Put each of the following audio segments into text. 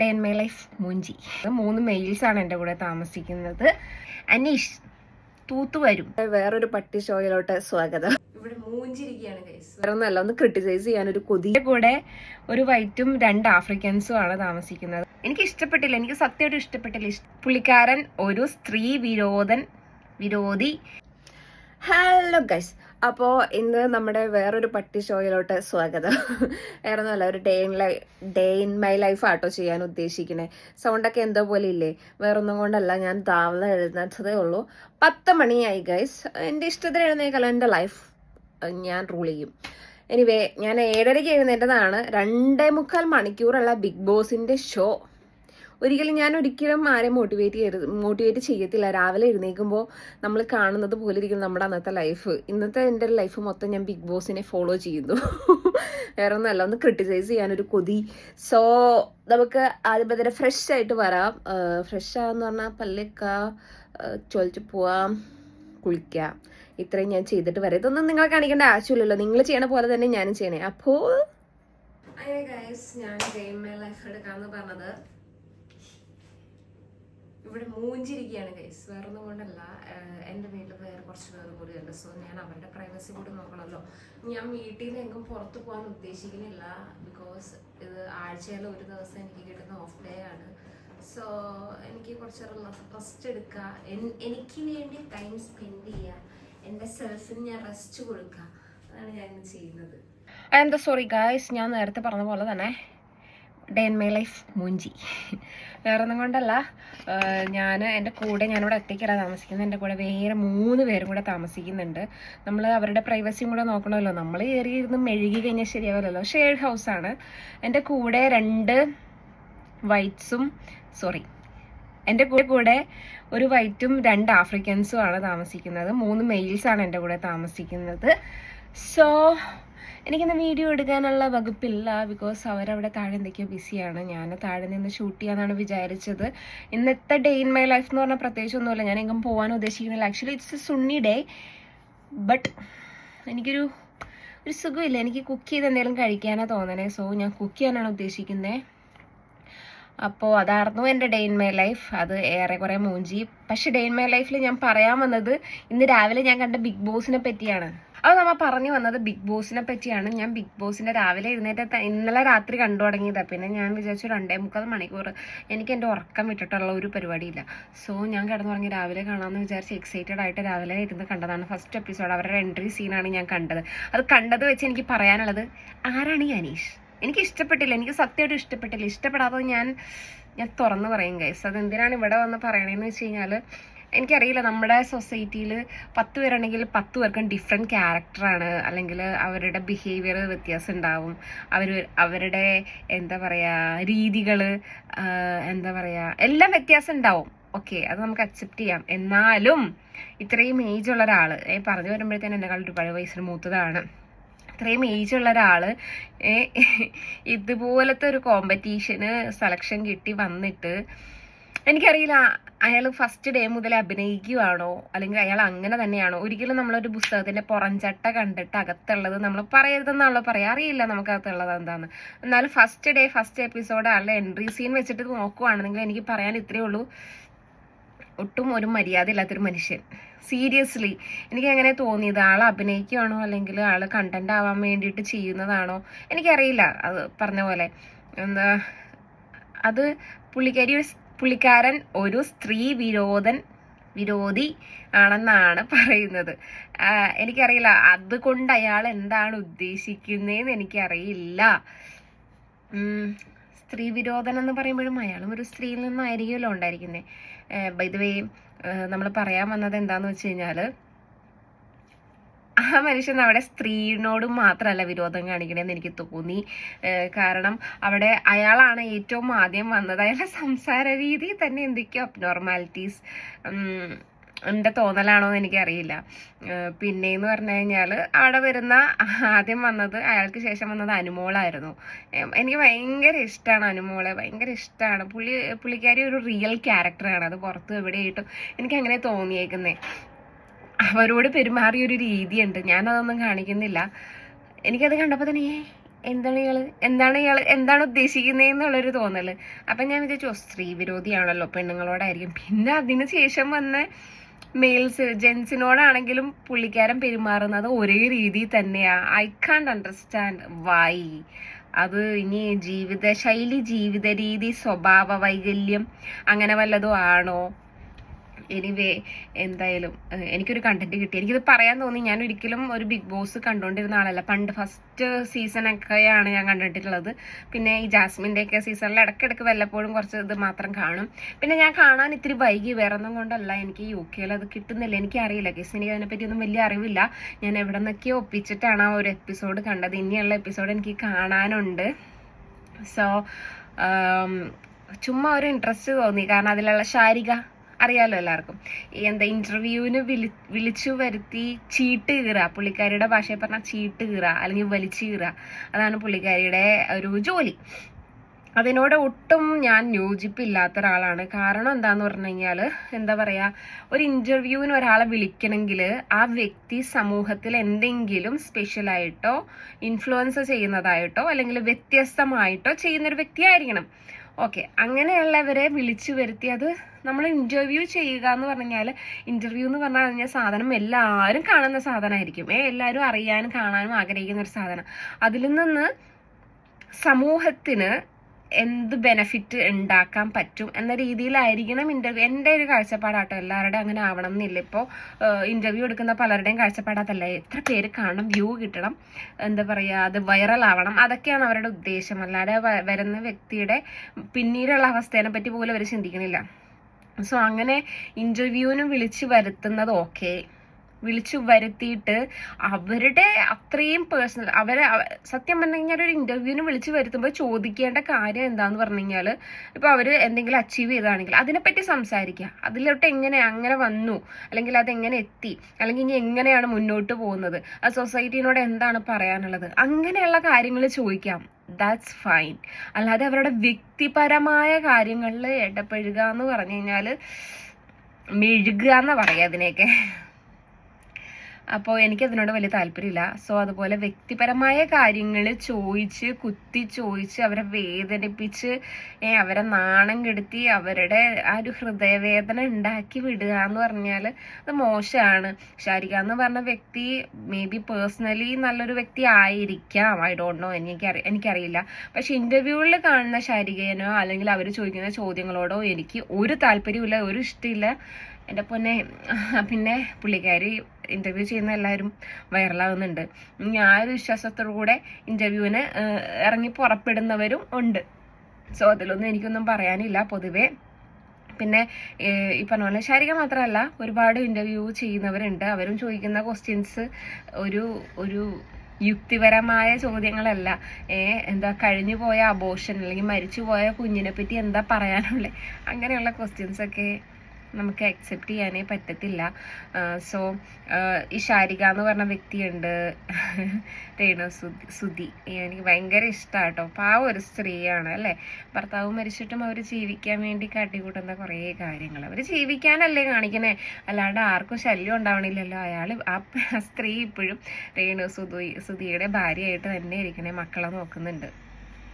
Day in my life മൂഞ്ചി. മൂന്ന് males ആണ് എന്റെ കൂടെ താമസിക്കുന്നത്. അനീഷ് തൂത്ത് വരും. വേറൊരു പട്ടി ഷോയിലോട്ട് സ്വാഗതം. ഇവിടെ മൂഞ്ചിരിക്കുകയാണ് ഒന്ന് ക്രിട്ടിസൈസ് ചെയ്യാൻ ഒരു കൊതിയുടെ കൂടെ ഒരു വൈറ്റും രണ്ട് ആഫ്രിക്കൻസും ആണ് താമസിക്കുന്നത്. എനിക്ക് ഇഷ്ടപ്പെട്ടില്ല എനിക്ക് സത്യമായിട്ട് ഇഷ്ടപ്പെട്ടില്ല. ഇഷ്- പുള്ളിക്കാരൻ ഒരു സ്ത്രീ വിരോധൻ വിരോധി. ഹലോ ഗൈസ് അപ്പോൾ ഇന്ന് നമ്മുടെ വേറൊരു പട്ടി ഷോയിലോട്ട് സ്വാഗതം. വേറെ ഒരു day in life day in my life ആട്ടോ ചെയ്യാൻ ഉദ്ദേശിക്കണേ. സൗണ്ടൊക്കെ എന്തോ പോലെ ഇല്ലേ? വേറെ ഒന്നും കൊണ്ടല്ല ഞാൻ താവള എഴുന്നേറ്റതേ ഉള്ളൂ. പത്ത് മണിയായി ഗൈസ് എന്റെ ഇഷ്ടത്തിന് എഴുന്നേക്കല്ല എന്റെ ലൈഫ് ഞാൻ റൂൾ ചെയ്യും. എനിവേ ഞാൻ ഏഴരയ്ക്ക് എഴുന്നേറ്റതാണ്. രണ്ടേ മുക്കാൽ മണിക്കൂറുള്ള ബിഗ് ബോസിന്റെ ഷോ ഒരിക്കലും ഞാൻ ഒരിക്കലും ആരെ മോട്ടിവേറ്റ് ചെയ്യരുത് മോട്ടിവേറ്റ് ചെയ്യത്തില്ല. രാവിലെ എഴുന്നേൽക്കുമ്പോൾ നമ്മൾ കാണുന്നത് പോലെ ഇരിക്കും നമ്മുടെ അന്നത്തെ ലൈഫ് ഇന്നത്തെ എന്റെ ലൈഫ് മൊത്തം ഞാൻ ബിഗ് ബോസിനെ ഫോളോ ചെയ്യുന്നു. വേറെ ഒന്നല്ല ഒന്ന് ക്രിട്ടിസൈസ് ചെയ്യാനൊരു കൊതി. സോ നമുക്ക് ആദ്യം തന്നെ ഫ്രഷ് ആയിട്ട് വരാം. ഫ്രഷ് ആന്ന് പറഞ്ഞാൽ പല്ലേക്ക ചൊലിച്ച് പോവാം കുളിക്കാം. ഇത്രയും ഞാൻ ചെയ്തിട്ട് വരാം. ഇതൊന്നും നിങ്ങളെ കാണിക്കേണ്ട ആവശ്യമില്ലല്ലോ. നിങ്ങൾ ചെയ്യണ പോലെ തന്നെ ഞാനും ചെയ്യണേ. അപ്പോൾ ഞാൻ ഗെയിം ലൈഫ് എടുക്കാമെന്ന് പറഞ്ഞത്. ഇവിടെ മൂഞ്ചിരിക്കുകയാണ് കേസ് വേറൊന്നും കൊണ്ടല്ല. എന്റെ വീട്ടിൽ വേറെ കുറച്ച് പേർ കൂടി ഉണ്ട്. സോ ഞാൻ അവരുടെ പ്രൈവസി കൂടി നോക്കണമല്ലോ. ഞാൻ വീട്ടിൽ നിന്ന് എങ്ങും പുറത്ത് പോകാൻ ഉദ്ദേശിക്കുന്നില്ല ബിക്കോസ് ഇത് ആഴ്ചയിൽ ഒരു ദിവസം എനിക്ക് കിട്ടുന്ന ഓഫ് ഡേ ആണ്. സോ എനിക്ക് കുറച്ച് റെസ്റ്റ് എടുക്കുക. എനിക്ക് വേണ്ടി ടൈം സ്പെൻഡ് ചെയ്യുക. എന്റെ സെൽഫിന് ഞാൻ റെസ്റ്റ് കൊടുക്കുക. അതാണ് ഞാൻ ചെയ്യുന്നത്. എന്താ സോറി ഗായ്സ് ഞാൻ നേരത്തെ പറഞ്ഞ പോലെ തന്നെ ഡേ ഇൻ മൈ ലൈഫ് മൂഞ്ചി വേറെ ഒന്നും കൊണ്ടല്ല ഞാൻ എന്റെ കൂടെ ഞാനിവിടെ ഒറ്റയ്ക്കല്ല താമസിക്കുന്നത്. എന്റെ കൂടെ വേറെ മൂന്ന് പേരും കൂടെ താമസിക്കുന്നുണ്ട്. നമ്മൾ അവരുടെ പ്രൈവസിയും കൂടെ നോക്കണമല്ലോ. നമ്മൾ കയറിയിരുന്ന് മെഴുകി കഴിഞ്ഞാൽ ശരിയാവില്ലല്ലോ. ഷെയർഡ് ഹൗസാണ് എന്റെ കൂടെ രണ്ട് വൈറ്റ്സും സോറി എന്റെ കൂടെ കൂടെ ഒരു വൈറ്റും രണ്ട് ആഫ്രിക്കൻസും ആണ് താമസിക്കുന്നത്. മൂന്ന് മെയിൽസാണ് എന്റെ കൂടെ താമസിക്കുന്നത്. സോ എനിക്കിന്ന് വീഡിയോ എടുക്കാനുള്ള വകുപ്പില്ല. ബിക്കോസ് അവരവിടെ താഴെ എന്തൊക്കെയോ ബിസിയാണ്. ഞാൻ താഴെ നിന്ന് ഷൂട്ട് ചെയ്യാന്നാണ് വിചാരിച്ചത്. ഇന്നത്തെ ഡേ ഇൻ മൈ ലൈഫ് എന്ന് പറഞ്ഞാൽ പ്രത്യേകിച്ച് ഒന്നുമില്ല ഞാൻ എങ്ങും പോകാൻ ഉദ്ദേശിക്കുന്നില്ല. Actually it's a sunny day but എനിക്കൊരു ഒരു സുഖമില്ല. എനിക്ക് കുക്ക് ചെയ്ത് എന്തെങ്കിലും കഴിക്കാനാണ് തോന്നണേ. സോ ഞാൻ കുക്ക് ചെയ്യാനാണ് ഉദ്ദേശിക്കുന്നത് അപ്പോൾ അതായിരുന്നു എന്റെ ഡേ ഇൻ മൈ ലൈഫ് അത് ഏറെക്കുറെ മൂഞ്ചി. പക്ഷേ ഡേ ഇൻ മൈ ലൈഫിൽ ഞാൻ പറയാൻ വന്നത് ഇന്ന് രാവിലെ ഞാൻ കണ്ട ബിഗ് ബോസിനെ പറ്റിയാണ്. അത് നമ്മൾ പറഞ്ഞു വന്നത് ബിഗ് ബോസിനെ പറ്റിയാണ്. ഞാൻ ബിഗ് ബോസിന്റെ രാവിലെ എഴുന്നേറ്റ് ഇന്നലെ രാത്രി കണ്ടു തുടങ്ങിയതാണ് പിന്നെ ഞാൻ വിചാരിച്ചു രണ്ടേ മുക്കാൽ മണിക്കൂർ എനിക്ക് എന്റെ ഉറക്കം വിട്ടിട്ടുള്ള ഒരു പരിപാടിയില്ല. സോ ഞാൻ കിടന്നുറങ്ങി രാവിലെ കാണാമെന്ന് വിചാരിച്ച് എക്സൈറ്റഡ് ആയിട്ട് രാവിലെ ഇരുന്ന് കണ്ടതാണ് ഫസ്റ്റ് എപ്പിസോഡ് അവരുടെ എൻട്രി സീനാണ് ഞാൻ കണ്ടത്. അത് കണ്ടത് വെച്ച് എനിക്ക് പറയാനുള്ളത് ആരാണ് ഈ അനീഷ്? എനിക്ക് ഇഷ്ടപ്പെട്ടില്ല. എനിക്ക് സത്യമായിട്ട് ഇഷ്ടപ്പെട്ടില്ല. ഇഷ്ടപ്പെടാത്തത് ഞാൻ ഞാൻ തുറന്നു പറയും ഗൈസ് അത് എന്തിനാണ് ഇവിടെ വന്ന് പറയണതെന്ന് വെച്ച് കഴിഞ്ഞാൽ എനിക്കറിയില്ല നമ്മുടെ സൊസൈറ്റിയിൽ പത്ത് പേരുണ്ടെങ്കിൽ പത്ത് പേർക്കും ഡിഫറെന്റ് ക്യാരക്ടറാണ് അല്ലെങ്കിൽ അവരുടെ ബിഹേവിയർ വ്യത്യാസം ഉണ്ടാവും. അവർ അവരുടെ എന്താ പറയുക രീതികൾ എന്താ പറയുക എല്ലാം വ്യത്യാസം ഉണ്ടാവും. ഓക്കെ അത് നമുക്ക് അക്സെപ്റ്റ് ചെയ്യാം. എന്നാലും ഇത്രയും ഏജ് ഉള്ള ഒരാൾ പറഞ്ഞു വരുമ്പോഴത്തേനും എന്നെക്കാൾ ഒരുപാട് വയസ്സിന് മൂത്തതാണ്. ഇത്രയും ഏജ് ഉള്ള ഒരാൾ ഇതുപോലത്തെ ഒരു കോമ്പറ്റീഷന് സെലക്ഷൻ കിട്ടി വന്നിട്ട് എനിക്കറിയില്ല അയാൾ ഫസ്റ്റ് ഡേ മുതൽ അഭിനയിക്കുകയാണോ അല്ലെങ്കിൽ അയാൾ അങ്ങനെ തന്നെയാണോ? ഒരിക്കലും നമ്മളൊരു പുസ്തകത്തിന്റെ പുറംചട്ട കണ്ടിട്ട് അകത്തുള്ളത് നമ്മൾ പറയരുതെന്നാണല്ലോ പറയാ. അറിയില്ല നമുക്ക് അകത്തുള്ളത് എന്താന്ന്. എന്നാലും ഫസ്റ്റ് ഡേ ഫസ്റ്റ് എപ്പിസോഡ് ആളുടെ എൻട്രി സീൻ വെച്ചിട്ട് നോക്കുവാണെങ്കിൽ എനിക്ക് പറയാൻ ഇത്രയേ ഉള്ളൂ. ഒട്ടും ഒരു മര്യാദ ഇല്ലാത്തൊരു മനുഷ്യൻ. സീരിയസ്ലി എനിക്ക് അങ്ങനെ തോന്നിയത്? ആൾ അഭിനയിക്കുകയാണോ അല്ലെങ്കിൽ ആൾ കണ്ടന്റ് ആവാൻ വേണ്ടിയിട്ട് ചെയ്യുന്നതാണോ? എനിക്കറിയില്ല. അത് പറഞ്ഞ പോലെ. എന്താ അത് പുള്ളിക്കാരി പുള്ളിക്കാരൻ ഒരു സ്ത്രീ വിരോധൻ വിരോധി ആണെന്നാണ് പറയുന്നത്. എനിക്കറിയില്ല. അതുകൊണ്ട് അയാൾ എന്താണ് ഉദ്ദേശിക്കുന്നതെന്ന് എനിക്കറിയില്ല. സ്ത്രീ വിരോധനം എന്ന് പറയുമ്പോഴും അയാളും ഒരു സ്ത്രീയിൽ നിന്നായിരിക്കുമല്ലോ ഉണ്ടായിരിക്കുന്നത് ബൈ ദ വേ നമ്മൾ പറയാൻ വന്നത് എന്താന്ന് വെച്ച് കഴിഞ്ഞാൽ ആ മനുഷ്യൻ അവിടെ സ്ത്രീനോട് മാത്രമല്ല വിരോധം കാണിക്കണേന്ന് എനിക്ക് തോന്നി. കാരണം അവിടെ അയാളാണ് ഏറ്റവും ആദ്യം വന്നത്. അയാളുടെ സംസാര രീതി തന്നെ എന്തൊക്കെയോ അബ്നോർമാലിറ്റീസ് എന്റെ തോന്നലാണോ എന്ന് എനിക്കറിയില്ല. പിന്നെയെന്ന് പറഞ്ഞു കഴിഞ്ഞാൽ അവിടെ വരുന്ന ആദ്യം വന്നത് അയാൾക്ക് ശേഷം വന്നത് അനുമോളായിരുന്നു. എനിക്ക് ഭയങ്കര ഇഷ്ടമാണ് അനുമോളെ. ഭയങ്കര ഇഷ്ടമാണ് പുള്ളി പുള്ളിക്കാരി ഒരു റിയൽ ക്യാരക്ടറാണ് അത് പുറത്ത് എവിടെയായിട്ടും എനിക്ക് അങ്ങനെ തോന്നിയേക്കുന്നേ. അവരോട് ഒരു രീതിയുണ്ട്. ഞാനതൊന്നും കാണിക്കുന്നില്ല. എനിക്കത് കണ്ടപ്പോൾ തന്നെ "ഏ, എന്താണ് ഇയാൾ? എന്താണ് ഇയാൾ? എന്താണ് ഉദ്ദേശിക്കുന്നത് എന്നുള്ളൊരു തോന്നൽ അപ്പൊ ഞാൻ വിചാരിച്ചു "ഓ, സ്ത്രീ വിരോധിയാണല്ലോ പെണ്ണുങ്ങളോടായിരിക്കും. പിന്നെ അതിന് ശേഷം വന്ന മെയിൽസ് ജെൻസിനോടാണെങ്കിലും പുള്ളിക്കാരൻ പെരുമാറുന്നത് ഒരേ രീതി തന്നെയാ. ഐ കാണ്ട് അണ്ടർസ്റ്റാൻഡ് വൈ അത് ഇനി ജീവിത ശൈലി ജീവിത രീതി സ്വഭാവ വൈകല്യം അങ്ങനെ വല്ലതും ആണോ? എനിവേ എന്തായാലും എനിക്കൊരു കണ്ടന്റ് കിട്ടി. എനിക്കിത് പറയാൻ തോന്നി. ഞാൻ ഒരിക്കലും ഒരു ബിഗ് ബോസ് കണ്ടുകൊണ്ടിരുന്ന ആളല്ല. പണ്ട് ഫസ്റ്റ് സീസണൊക്കെയാണ് ഞാൻ കണ്ടിട്ടുള്ളത്. പിന്നെ ഈ ജാസ്മിന്റെയൊക്കെ സീസണിൽ ഇടയ്ക്കിടയ്ക്ക് വല്ലപ്പോഴും കുറച്ച് ഇത് മാത്രം കാണും. പിന്നെ ഞാൻ കാണാൻ ഇത്തിരി വൈകി. വേറെ ഒന്നും കൊണ്ടല്ല. എനിക്ക് യു കെയിൽ അത് കിട്ടുന്നില്ല. എനിക്ക് അറിയില്ല ഗസ് എനിക്ക് അതിനെപ്പറ്റി ഒന്നും വലിയ അറിവില്ല. ഞാൻ എവിടെ നിന്നൊക്കെയോ ഒപ്പിച്ചിട്ടാണ് ആ ഒരു എപ്പിസോഡ് കണ്ടത്. ഇനിയുള്ള എപ്പിസോഡ് എനിക്ക് കാണാനുണ്ട്. സോ ചുമ്മാ ഒരു ഇൻട്രസ്റ്റ് തോന്നി. കാരണം അതിലുള്ള ശാരിക അറിയാലോ എല്ലാവർക്കും. എന്താ ഇന്റർവ്യൂവിന് വിളി വിളിച്ചു വരുത്തി ചീട്ട് കീറുക. പുള്ളിക്കാരിയുടെ ഭാഷയിൽ പറഞ്ഞാൽ ചീട്ട് കീറുക അല്ലെങ്കിൽ വലിച്ചു കീറുക. അതാണ് പുള്ളിക്കാരിയുടെ ഒരു ജോലി. അതിനോട് ഒട്ടും ഞാൻ യോജിപ്പില്ലാത്ത ഒരാളാണ്. കാരണം എന്താന്ന് പറഞ്ഞു കഴിഞ്ഞാൽ എന്താ പറയാ ഒരു ഇന്റർവ്യൂവിന് ഒരാളെ വിളിക്കണമെങ്കിൽ ആ വ്യക്തി സമൂഹത്തിൽ എന്തെങ്കിലും സ്പെഷ്യലായിട്ടോ ഇൻഫ്ലുവൻസ് ചെയ്യുന്നതായിട്ടോ അല്ലെങ്കിൽ വ്യത്യസ്തമായിട്ടോ ചെയ്യുന്നൊരു വ്യക്തിയായിരിക്കണം. ഓക്കെ അങ്ങനെയുള്ളവരെ വിളിച്ചു വരുത്തി. അത് നമ്മൾ ഇന്റർവ്യൂ ചെയ്യുക എന്ന് പറഞ്ഞാൽ ഇന്റർവ്യൂ എന്ന് പറഞ്ഞു കഴിഞ്ഞാൽ സാധനം എല്ലാവരും കാണുന്ന സാധനമായിരിക്കും. ഏ എല്ലാവരും അറിയാനും കാണാനും ആഗ്രഹിക്കുന്ന ഒരു സാധനം. അതിൽ നിന്ന് സമൂഹത്തിന് എന്ത് ബെനഫിറ്റ് ഉണ്ടാക്കാൻ പറ്റും എന്ന രീതിയിലായിരിക്കണം ഇന്റർവ്യൂ എന്റെ ഒരു കാഴ്ചപ്പാടാട്ടോ. എല്ലാവരുടെയും അങ്ങനെ ആവണം എന്നില്ല ഇപ്പോൾ ഇന്റർവ്യൂ എടുക്കുന്ന പലരുടെയും കാഴ്ചപ്പാടാത്തല്ല എത്ര പേര് കാണണം വ്യൂ കിട്ടണം എന്താ പറയുക അത് വൈറൽ ആവണം അതൊക്കെയാണ് അവരുടെ ഉദ്ദേശം. അല്ലാതെ വരുന്ന വ്യക്തിയുടെ പിന്നീടുള്ള അവസ്ഥേനെ പറ്റി പോലും അവർ ചിന്തിക്കണില്ല. സോ അങ്ങനെ ഇന്റർവ്യൂവിനും വിളിച്ചു വരുത്തുന്നത് ഓക്കെ വിളിച്ചു വരുത്തിയിട്ട് അവരുടെ അത്രയും പേഴ്സണൽ അവരെ സത്യം പറഞ്ഞു കഴിഞ്ഞാൽ ഒരു ഇന്റർവ്യൂവിന് വിളിച്ചു വരുത്തുമ്പോൾ ചോദിക്കേണ്ട കാര്യം എന്താന്ന് പറഞ്ഞു കഴിഞ്ഞാൽ ഇപ്പൊ അവർ എന്തെങ്കിലും അച്ചീവ് ചെയ്താണെങ്കിൽ അതിനെപ്പറ്റി സംസാരിക്കുക. അതിലോട്ട് എങ്ങനെ അങ്ങനെ വന്നു? അല്ലെങ്കിൽ അത് എങ്ങനെ എത്തി? അല്ലെങ്കിൽ ഇനി എങ്ങനെയാണ് മുന്നോട്ട് പോകുന്നത്? ആ സൊസൈറ്റിനോട് എന്താണ് പറയാനുള്ളത്? അങ്ങനെയുള്ള കാര്യങ്ങൾ ചോദിക്കാം. ദാറ്റ്സ് ഫൈൻ അല്ലാതെ അവരുടെ വ്യക്തിപരമായ കാര്യങ്ങളിൽ ഇടപെഴുക എന്ന് പറഞ്ഞു കഴിഞ്ഞാൽ മെഴുകുക എന്ന് പറയാം അതിനെയൊക്കെ. അപ്പോൾ എനിക്കതിനോട് വലിയ താല്പര്യമില്ല. സോ അതുപോലെ വ്യക്തിപരമായ കാര്യങ്ങൾ ചോദിച്ച് കുത്തി ചോദിച്ച് അവരെ വേദനിപ്പിച്ച് അവരെ നാണം കെടുത്തി അവരുടെ ആ ഒരു ഹൃദയവേദന ഉണ്ടാക്കി വിടുക എന്ന് പറഞ്ഞാൽ അത് മോശമാണ് ഷാരിക എന്ന് പറഞ്ഞ വ്യക്തി മേ ബി പേഴ്സണലി നല്ലൊരു വ്യക്തി ആയിരിക്കാം. I don't know. എനിക്കറി എനിക്കറിയില്ല. പക്ഷെ ഇന്റർവ്യൂവിൽ കാണുന്ന ഷാരികേനോ അല്ലെങ്കിൽ അവർ ചോദിക്കുന്ന ചോദ്യങ്ങളോടോ എനിക്ക് ഒരു താല്പര്യമില്ല ഒരു ഇഷ്ടമില്ല എന്റെ പൊന്നെ പിന്നെ പുള്ളിക്കാരി ഇന്റർവ്യൂ ചെയ്യുന്ന എല്ലാവരും വൈറലാകുന്നുണ്ട് ആ ഒരു വിശ്വാസത്തോടു കൂടെ ഇന്റർവ്യൂവിന് ഇറങ്ങി പുറപ്പെടുന്നവരും ഉണ്ട്. സോ അതിലൊന്നും എനിക്കൊന്നും പറയാനില്ല. പൊതുവേ പിന്നെ ഈ പറഞ്ഞ പോലെ ശാരിക മാത്രമല്ല ഒരുപാട് ഇന്റർവ്യൂ ചെയ്യുന്നവരുണ്ട്. അവരും ചോദിക്കുന്ന ക്വസ്റ്റ്യൻസ് ഒരു ഒരു യുക്തിപരമായ ചോദ്യങ്ങളല്ല. ഏ എന്താ കഴിഞ്ഞു പോയ അബോഷൻ അല്ലെങ്കിൽ മരിച്ചു പോയ കുഞ്ഞിനെ പറ്റി എന്താ പറയാനുള്ളത് അങ്ങനെയുള്ള ക്വസ്റ്റ്യൻസ് ഒക്കെ നമുക്ക് അക്സെപ്റ്റ് ചെയ്യാനേ പറ്റത്തില്ല. സോ ഈ ശാരിക എന്ന് പറഞ്ഞ വ്യക്തിയുണ്ട്. രേണു സുധി. എനിക്ക് ഭയങ്കര ഇഷ്ടമാണ് കേട്ടോ ആ ഒരു സ്ത്രീയാണ് അല്ലേ? ഭർത്താവ് മരിച്ചിട്ടും അവർ ജീവിക്കാൻ വേണ്ടി കാട്ടിക്കൂട്ടുന്ന കുറേ കാര്യങ്ങൾ. അവർ ജീവിക്കാനല്ലേ കാണിക്കണേ അല്ലാണ്ട് ആർക്കും ശല്യം ഉണ്ടാവണില്ലല്ലോ. അയാൾ ആ സ്ത്രീ ഇപ്പോഴും രേണു സുധി സുധിയുടെ ഭാര്യയായിട്ട് തന്നെ ഇരിക്കണേ. മക്കളെ നോക്കുന്നുണ്ട്.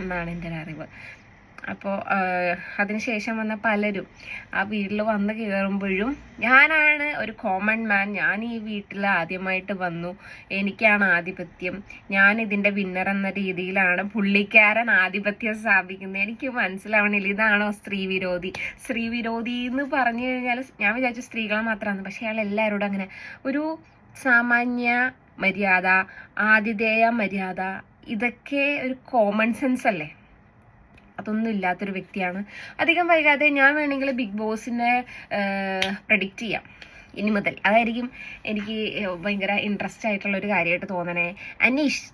എന്നാണ് എന്റെ ഒരു അറിവ് അപ്പോൾ അതിനുശേഷം വന്ന പലരും ആ വീട്ടിൽ വന്ന് കയറുമ്പോഴും ഞാനാണ് ഒരു കോമൺ മാൻ ഞാൻ ഈ വീട്ടിൽ ആദ്യമായിട്ട് വന്നു. എനിക്കാണ് ആധിപത്യം. ഞാൻ ഇതിന്റെ വിന്നർ എന്ന രീതിയിലാണ് പുള്ളിക്കാരൻ ആധിപത്യം സ്ഥാപിക്കുന്നത്. എനിക്ക് മനസ്സിലാവണില്ല. ഇതാണോ സ്ത്രീ വിരോധി? സ്ത്രീ വിരോധി എന്ന് പറഞ്ഞു കഴിഞ്ഞാൽ ഞാൻ വിചാരിച്ചു സ്ത്രീകളെ മാത്രമാണ്. പക്ഷേ അയാൾ എല്ലാവരോടും അങ്ങനെ ഒരു സാമാന്യ മര്യാദ ആതിഥേയ മര്യാദ ഇതൊക്കെ ഒരു കോമൺ സെൻസ് അല്ലേ? അതൊന്നും ഇല്ലാത്തൊരു വ്യക്തിയാണ്. അധികം വൈകാതെ ഞാൻ വേണമെങ്കിൽ ബിഗ് ബോസിനെ പ്രഡിക്റ്റ് ചെയ്യാം. ഇനി മുതൽ. അതായിരിക്കും എനിക്ക് ഭയങ്കര ഇൻട്രസ്റ്റ് ആയിട്ടുള്ള ഒരു കാര്യമായിട്ട് തോന്നണേ. അനീഷ്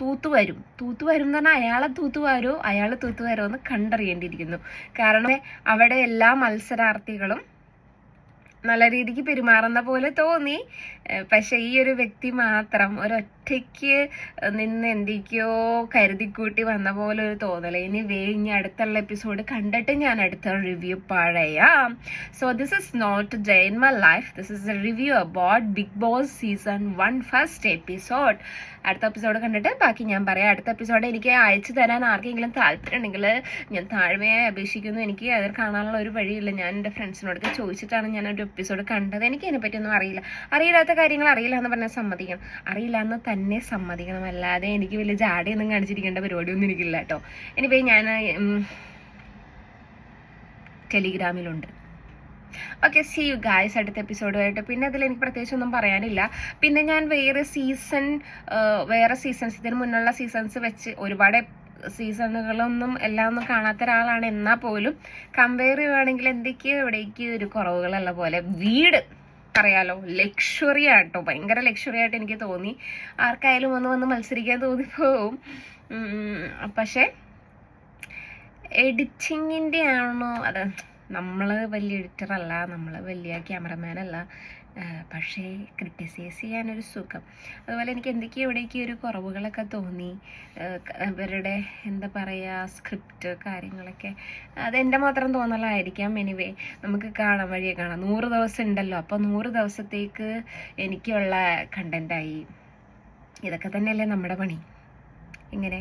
തൂത്ത് വരും. തൂത്ത് വരും എന്ന് പറഞ്ഞാൽ അയാളെ തൂത്ത് വരോ അയാൾ തൂത്ത് വരോ എന്ന് കണ്ടറിയേണ്ടിയിരിക്കുന്നു. കാരണം അവിടെ എല്ലാ മത്സരാർത്ഥികളും നല്ല രീതിക്ക് പെരുമാറുന്ന പോലെ തോന്നി. പക്ഷെ ഈ ഒരു വ്യക്തി മാത്രം ഒരൊറ്റ ഒറ്റയ്ക്ക് നിന്ന് എന്തൊക്കെയോ കരുതിക്കൂട്ടി വന്ന പോലെ ഒരു തോന്നൽ ഇനി വേ ഇനി അടുത്തുള്ള എപ്പിസോഡ് കണ്ടിട്ട് ഞാൻ അടുത്ത റിവ്യൂ പറയാം. So this is not day in my life this is a review about Bigg Boss season one first episode അടുത്ത എപ്പിസോഡ് കണ്ടിട്ട് ബാക്കി ഞാൻ പറയാം. അടുത്ത എപ്പിസോഡ് എനിക്ക് അയച്ചു തരാൻ ആർക്കെങ്കിലും താല്പര്യം ഉണ്ടെങ്കിൽ ഞാൻ താഴ്മയായി അപേക്ഷിക്കുന്നു. എനിക്ക് അത് കാണാനുള്ള ഒരു വഴിയില്ല. ഞാൻ എന്റെ ഫ്രണ്ട്സിനോടൊക്കെ ചോദിച്ചിട്ടാണ് ഞാൻ ഒരു എപ്പിസോഡ് കണ്ടത്. എനിക്ക് അതിനെപ്പറ്റിയൊന്നും അറിയില്ല. അറിയില്ലാത്ത കാര്യങ്ങൾ അറിയില്ല എന്ന് പറഞ്ഞാൽ സമ്മതിക്കണം അറിയില്ല എന്ന് തന്നെ സമ്മതിക്കണം. അല്ലാതെ എനിക്ക് വലിയ ജാടയൊന്നും കാണിച്ചിരിക്കേണ്ട പരിപാടിയൊന്നും എനിക്കില്ല കേട്ടോ. എനിവേ ഞാൻ ടെലിഗ്രാമിലുണ്ട്. ഓക്കെ സി യു ഗായ്സ് അടുത്ത എപ്പിസോഡുമായിട്ട് പിന്നെ അതിൽ എനിക്ക് പ്രത്യേകിച്ച് ഒന്നും പറയാനില്ല. പിന്നെ ഞാൻ വേറെ സീസൺ വേറെ സീസൺസ് ഇതിന് മുന്നുള്ള സീസൺസ് വെച്ച് ഒരുപാട് സീസണുകളൊന്നും എല്ലാം ഒന്നും കാണാത്ത ഒരാളാണ്. എന്നാൽ പോലും കമ്പയർ ചെയ്യുവാണെങ്കിൽ എന്തൊക്കെയോ ഇവിടേക്ക് ഒരു കുറവുകളുള്ള പോലെ. വീട്. അറിയാലോ ലക്ഷറി ആട്ടോ ഭയങ്കര ലക്ഷറി ആയിട്ട് എനിക്ക് തോന്നി. ആർക്കായാലും ഒന്ന് വന്ന് മത്സരിക്കാൻ തോന്നിപ്പോവും. പക്ഷേ എഡിറ്റിങ്ങിന്റെ ആണോ അത് നമ്മൾ വലിയ എഡിറ്റർ അല്ല നമ്മൾ വലിയ ക്യാമറമാൻ അല്ല പക്ഷേ ക്രിട്ടിസൈസ് ചെയ്യാനൊരു സുഖം. അതുപോലെ എനിക്ക് എന്തൊക്കെയോ ഇവിടേക്ക് ഒരു കുറവുകളൊക്കെ തോന്നി. അവരുടെ എന്താ പറയുക സ്ക്രിപ്റ്റ് കാര്യങ്ങളൊക്കെ. അതെന്റെ മാത്രം തോന്നലായിരിക്കാം. എനിവേ നമുക്ക് കാണാം വഴിയെ കാണാം. നൂറ് ദിവസം ഉണ്ടല്ലോ. അപ്പോൾ നൂറ് ദിവസത്തേക്ക് എനിക്കുള്ള കണ്ടന്റായി ഇതൊക്കെ തന്നെയല്ലേ നമ്മുടെ പണി. ഇങ്ങനെ